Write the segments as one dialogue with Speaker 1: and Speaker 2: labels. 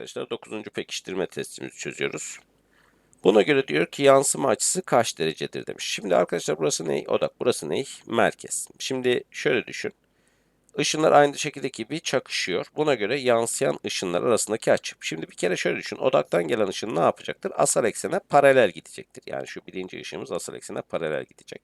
Speaker 1: arkadaşlar 9. pekiştirme testimizi çözüyoruz. Buna göre diyor ki yansıma açısı kaç derecedir demiş. Şimdi arkadaşlar burası ne? Odak. Burası ne? Merkez. Şimdi şöyle düşün. Işınlar aynı şekildeki gibi çakışıyor. Buna göre yansıyan ışınlar arasındaki açı. Şimdi bir kere şöyle düşün. Odaktan gelen ışın ne yapacaktır? Asal eksene paralel gidecektir. Yani şu birinci ışığımız asal eksene paralel gidecek.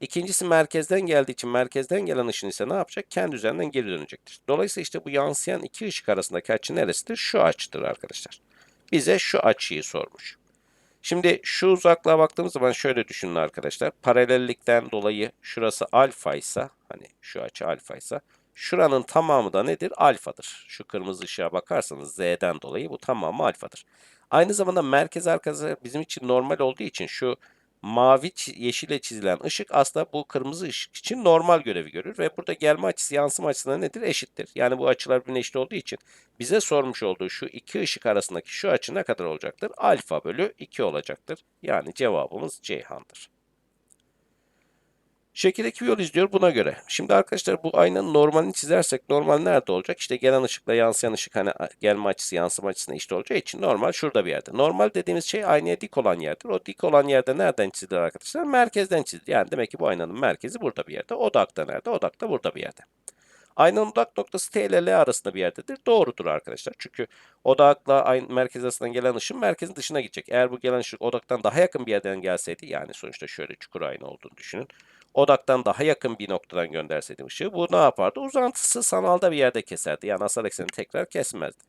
Speaker 1: İkincisi merkezden geldiği için merkezden gelen ışın ise ne yapacak? Kendi üzerinden geri dönecektir. Dolayısıyla işte bu yansıyan iki ışık arasındaki açı neresidir? Şu açıdır arkadaşlar. Bize şu açıyı sormuş. Şimdi şu uzaklığa baktığımız zaman şöyle düşünün arkadaşlar. Paralellikten dolayı şurası alfa ise hani şu açı alfa ise şuranın tamamı da nedir? Alfadır. Şu kırmızı ışığa bakarsanız z'den dolayı bu tamamı alfadır. Aynı zamanda merkez arkadaşlar bizim için normal olduğu için şu mavi yeşile çizilen ışık aslında bu kırmızı ışık için normal görevi görür ve burada gelme açısı yansıma açısına nedir? Eşittir. Yani bu açılar birbirine eşit olduğu için bize sormuş olduğu şu iki ışık arasındaki şu açı ne kadar olacaktır? Alfa bölü 2 olacaktır. Yani cevabımız Ceyhan'dır. Şekildeki yol izliyor buna göre. Şimdi arkadaşlar bu aynanın normalini çizersek normal nerede olacak? İşte gelen ışıkla yansıyan ışık hani gelme açısı yansıma açısına eşit olacağı için normal şurada bir yerde. Normal dediğimiz şey aynaya dik olan yerdir. O dik olan yerde nereden çizilir arkadaşlar? Merkezden çizilir. Yani demek ki bu aynanın merkezi burada bir yerde. Odak da nerede? Odak da burada bir yerde. Aynanın odak noktası T ile L arasında bir yerdedir. Doğrudur arkadaşlar. Çünkü odakla aynı merkez arasından gelen ışın merkezin dışına gidecek. Eğer bu gelen ışık odaktan daha yakın bir yerden gelseydi yani sonuçta şöyle çukur ayna olduğunu düşünün odaktan daha yakın bir noktadan gönderseydim ışığı bu ne yapardı? Uzantısı sanalda bir yerde keserdi. Yani asal ekseni tekrar kesmezdi.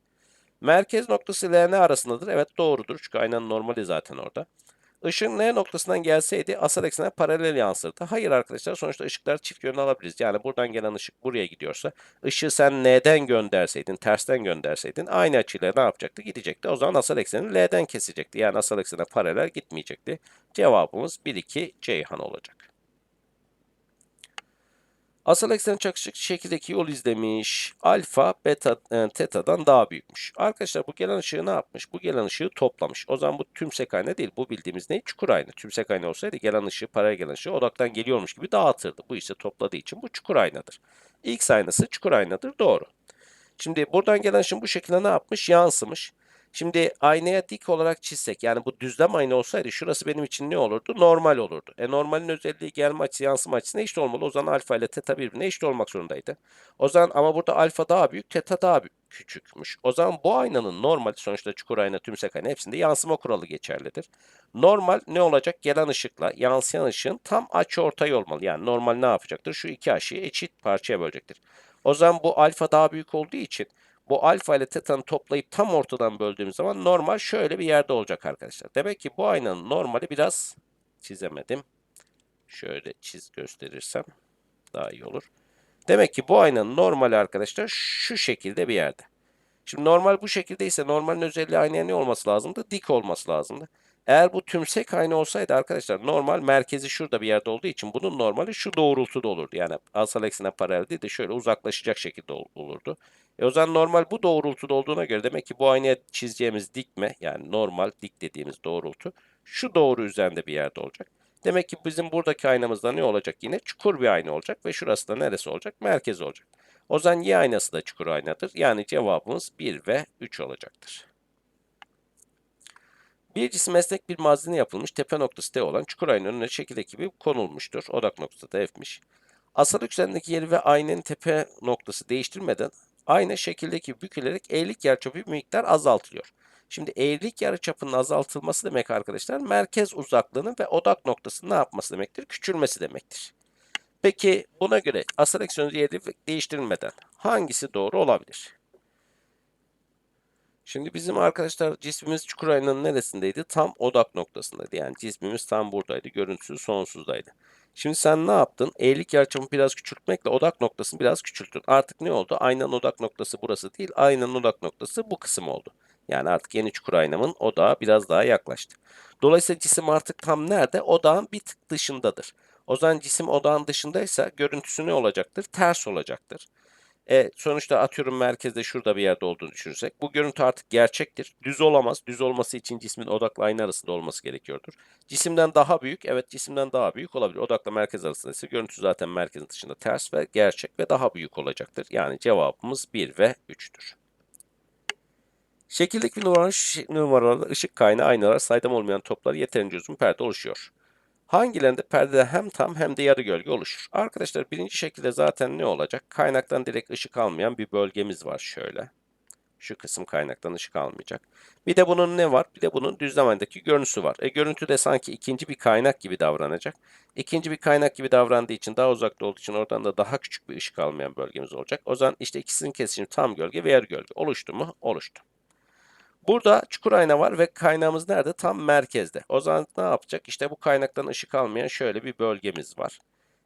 Speaker 1: Merkez noktası ile N arasındadır. Evet doğrudur. Çünkü aynanın normali zaten orada. Işın N noktasından gelseydi asal eksene paralel yansırdı. Hayır arkadaşlar sonuçta ışıkları çift yönlü alabiliriz. Yani buradan gelen ışık buraya gidiyorsa ışığı sen N'den gönderseydin, tersten gönderseydin aynı açıyla ne yapacaktı? Gidecekti. O zaman asal ekseni L'den kesecekti. Yani asal eksene paralel gitmeyecekti. Cevabımız 1-2 Ceyhan olacak. Asal eksen çakışık şekildeki yol izlemiş. Alfa, beta, e, teta'dan daha büyükmüş. Arkadaşlar bu gelen ışığı ne yapmış? Bu gelen ışığı toplamış. O zaman bu tümsek ayna değil. Bu bildiğimiz ne? Çukur ayna. Tümsek ayna olsaydı gelen ışığı, paraya gelen ışığı odaktan geliyormuş gibi dağıtırdı. Bu ise topladığı için bu çukur aynadır. X aynası çukur aynadır. Doğru. Şimdi buradan gelen ışın bu şekilde ne yapmış? Yansımış. Şimdi aynaya dik olarak çizsek yani bu düzlem ayna olsaydı şurası benim için ne olurdu? Normal olurdu. E normalin özelliği gelme açısı yansıma açısına eşit olmalı. O zaman alfa ile teta birbirine eşit olmak zorundaydı. O zaman ama burada alfa daha büyük, teta daha büyük, küçükmüş. O zaman bu aynanın normali sonuçta çukur ayna, tümsek ayna hepsinde yansıma kuralı geçerlidir. Normal ne olacak? Gelen ışıkla yansıyan ışığın tam açı ortay olmalı. Yani normal ne yapacaktır? Şu iki aşıyı eşit parçaya bölecektir. O zaman bu alfa daha büyük olduğu için bu alfa ile teta'nı toplayıp tam ortadan böldüğümüz zaman normal şöyle bir yerde olacak arkadaşlar. Demek ki bu aynanın normali biraz çizemedim. Şöyle çiz gösterirsem daha iyi olur. Demek ki bu aynanın normali arkadaşlar şu şekilde bir yerde. Şimdi normal bu şekilde ise normalin özelliği aynaya ne olması lazımdı? Dik olması lazımdı. Eğer bu tümsek ayna olsaydı arkadaşlar normal merkezi şurada bir yerde olduğu için bunun normali şu doğrultuda olurdu. Yani asal eksene paralel değil de şöyle uzaklaşacak şekilde olurdu. E o zaman normal bu doğrultuda olduğuna göre demek ki bu aynaya çizeceğimiz dikme yani normal dik dediğimiz doğrultu şu doğru üzerinde bir yerde olacak. Demek ki bizim buradaki aynamızda ne olacak yine? Çukur bir ayna olacak ve şurası da neresi olacak? Merkez olacak. O zaman y aynası da çukur aynadır. Yani cevabımız 1 ve 3 olacaktır. Bir cisim esnek bir malzeme yapılmış tepe noktası T olan çukur aynanın önüne şekildeki gibi konulmuştur. Odak noktası da F'miş. Asal üçgendeki yeri ve aynanın tepe noktası değiştirmeden aynı şekildeki bükülerek eğrilik yarıçapı bir miktar azaltılıyor. Şimdi eğrilik yarıçapının azaltılması demek arkadaşlar merkez uzaklığının ve odak noktasının ne yapması demektir? Küçülmesi demektir. Peki buna göre asal eksiyonu yeri değiştirilmeden hangisi doğru olabilir? Şimdi bizim arkadaşlar cismimiz çukur aynanın neresindeydi? Tam odak noktasındaydı. Yani cismimiz tam buradaydı. Görüntüsü sonsuzdaydı. Şimdi sen ne yaptın? Eğrilik yarıçapını biraz küçültmekle odak noktasını biraz küçülttün. Artık ne oldu? Aynanın odak noktası burası değil. Aynanın odak noktası bu kısım oldu. Yani artık yeni çukur aynamın odağa biraz daha yaklaştı. Dolayısıyla cisim artık tam nerede? Odağın bir tık dışındadır. O zaman cisim odağın dışındaysa görüntüsü ne olacaktır? Ters olacaktır. E, sonuçta atıyorum merkezde şurada bir yerde olduğunu düşünürsek bu görüntü artık gerçektir. Düz olamaz. Düz olması için cismin odakla aynı arasında olması gerekiyordur. Cisimden daha büyük, evet cisimden daha büyük olabilir. Odakla merkez arasında ise görüntü zaten merkezin dışında ters ve gerçek ve daha büyük olacaktır. Yani cevabımız 1 ve 3'tür. Şekildeki numaralı, numaralı ışık kaynağı aynalar saydam olmayan toplar yeterince uzun perde oluşuyor. Hangilerinde perdede hem tam hem de yarı gölge oluşur? Arkadaşlar birinci şekilde zaten ne olacak? Kaynaktan direkt ışık almayan bir bölgemiz var şöyle. Şu kısım kaynaktan ışık almayacak. Bir de bunun ne var? Bir de bunun düzlemendeki görüntüsü var. E görüntü de sanki ikinci bir kaynak gibi davranacak. İkinci bir kaynak gibi davrandığı için daha uzakta olduğu için oradan da daha küçük bir ışık almayan bölgemiz olacak. O zaman işte ikisinin kesişimi tam gölge ve yarı gölge oluştu mu? Oluştu. Burada çukur ayna var ve kaynağımız nerede? Tam merkezde. O zaman ne yapacak? İşte bu kaynaktan ışık almayan şöyle bir bölgemiz var.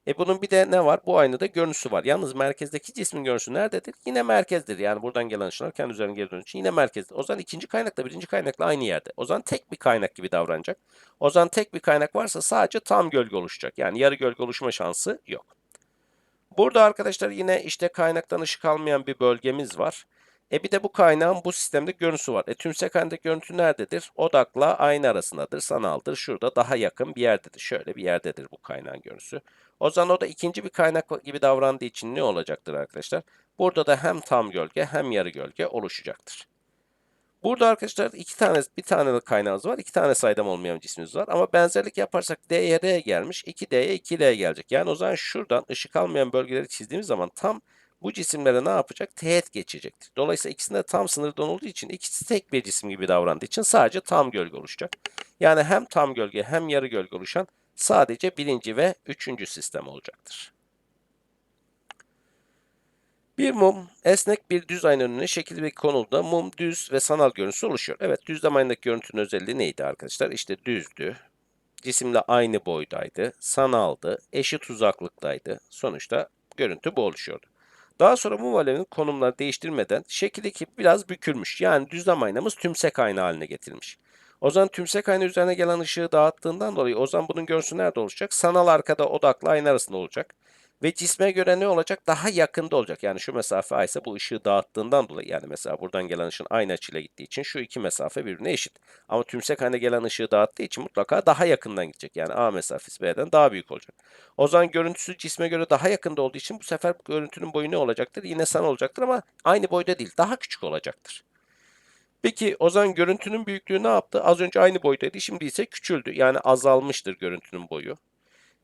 Speaker 1: E bunun bir de ne var? Bu aynada görüntüsü var. Yalnız merkezdeki cismin görüntüsü nerededir? Yine merkezdir. Yani buradan gelen ışınlar kendi üzerine geri için yine merkezde. O zaman ikinci kaynakla birinci kaynakla aynı yerde. O zaman tek bir kaynak gibi davranacak. O zaman tek bir kaynak varsa sadece tam gölge oluşacak. Yani yarı gölge oluşma şansı yok. Burada arkadaşlar yine işte kaynaktan ışık almayan bir bölgemiz var. E bir de bu kaynağın bu sistemde görüntüsü var. E tümsek halindeki görüntü nerededir? Odakla ayna arasındadır, sanaldır. Şurada daha yakın bir yerdedir. Şöyle bir yerdedir bu kaynağın görüntüsü. O zaman o da ikinci bir kaynak gibi davrandığı için ne olacaktır arkadaşlar? Burada da hem tam gölge hem yarı gölge oluşacaktır. Burada arkadaşlar iki tane bir tane kaynağımız var. iki tane saydam olmayan cismimiz var. Ama benzerlik yaparsak D'ye R gelmiş. 2D'ye 2L gelecek. Yani o zaman şuradan ışık almayan bölgeleri çizdiğimiz zaman tam bu cisimlere ne yapacak? Teğet geçecektir. Dolayısıyla ikisinde tam sınırdan olduğu için ikisi tek bir cisim gibi davrandığı için sadece tam gölge oluşacak. Yani hem tam gölge hem yarı gölge oluşan sadece birinci ve üçüncü sistem olacaktır. Bir mum esnek bir düz ayna önüne şekil ve konulda mum düz ve sanal görüntüsü oluşuyor. Evet düzlem aynadaki görüntünün özelliği neydi arkadaşlar? İşte düzdü. Cisimle aynı boydaydı. Sanaldı. Eşit uzaklıktaydı. Sonuçta görüntü bu oluşuyordu. Daha sonra mum alevinin konumları değiştirmeden şekildeki biraz bükülmüş. Yani düzlem aynamız tümsek ayna haline getirilmiş. O zaman tümsek ayna üzerine gelen ışığı dağıttığından dolayı o zaman bunun görüntüsü nerede olacak? Sanal arkada odaklı ayna arasında olacak. Ve cisme göre ne olacak? Daha yakında olacak. Yani şu mesafe A ise bu ışığı dağıttığından dolayı yani mesela buradan gelen ışın aynı açıyla gittiği için şu iki mesafe birbirine eşit. Ama tümsek ayna gelen ışığı dağıttığı için mutlaka daha yakından gidecek. Yani A mesafesi B'den daha büyük olacak. O zaman görüntüsü cisme göre daha yakında olduğu için bu sefer görüntünün boyu ne olacaktır? Yine san olacaktır ama aynı boyda değil. Daha küçük olacaktır. Peki o zaman görüntünün büyüklüğü ne yaptı? Az önce aynı boydaydı. Şimdi ise küçüldü. Yani azalmıştır görüntünün boyu.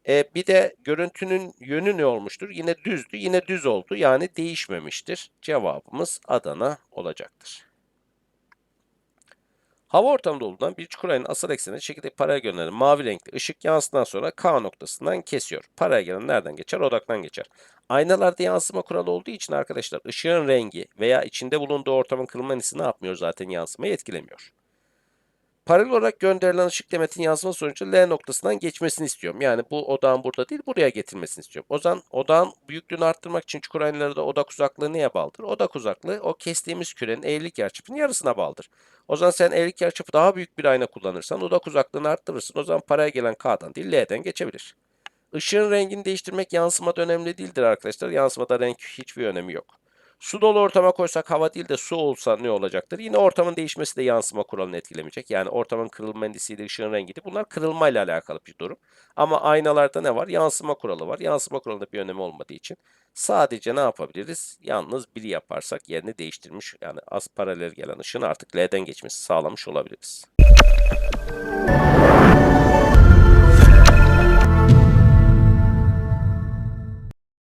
Speaker 1: E, bir de görüntünün yönü ne olmuştur? Yine düzdü. Yine düz oldu. Yani değişmemiştir. Cevabımız Adana olacaktır. Hava ortamında olunan bir çukur ayının asal eksenine şekilde paralel gönderilen mavi renkli ışık yansıdan sonra K noktasından kesiyor. Paralel gelen nereden geçer? Odaktan geçer. Aynalarda yansıma kuralı olduğu için arkadaşlar ışığın rengi veya içinde bulunduğu ortamın kırılma indisi ne yapmıyor zaten yansımayı etkilemiyor. Paralel olarak gönderilen ışık demetin yansıma sonucu L noktasından geçmesini istiyorum. Yani bu odağın burada değil buraya getirmesini istiyorum. O zaman odağın büyüklüğünü arttırmak için çukur aynalarda odak uzaklığı neye bağlıdır? Odak uzaklığı o kestiğimiz kürenin eğrilik yarıçapının yarısına bağlıdır. O zaman sen eğrilik yarıçapı daha büyük bir ayna kullanırsan odak uzaklığını arttırırsın. O zaman paraya gelen K'dan değil L'den geçebilir. Işığın rengini değiştirmek yansımada önemli değildir arkadaşlar. Yansımada renk hiçbir önemi yok. Su dolu ortama koysak hava değil de su olsa ne olacaktır? Yine ortamın değişmesi de yansıma kuralını etkilemeyecek. Yani ortamın kırılma endisiyle ışığın rengiydi. Bunlar kırılma ile alakalı bir durum. Ama aynalarda ne var? Yansıma kuralı var. Yansıma kuralında bir önemi olmadığı için sadece ne yapabiliriz? Yalnız biri yaparsak yerini değiştirmiş yani az paralel gelen ışığın artık L'den geçmesi sağlamış olabiliriz.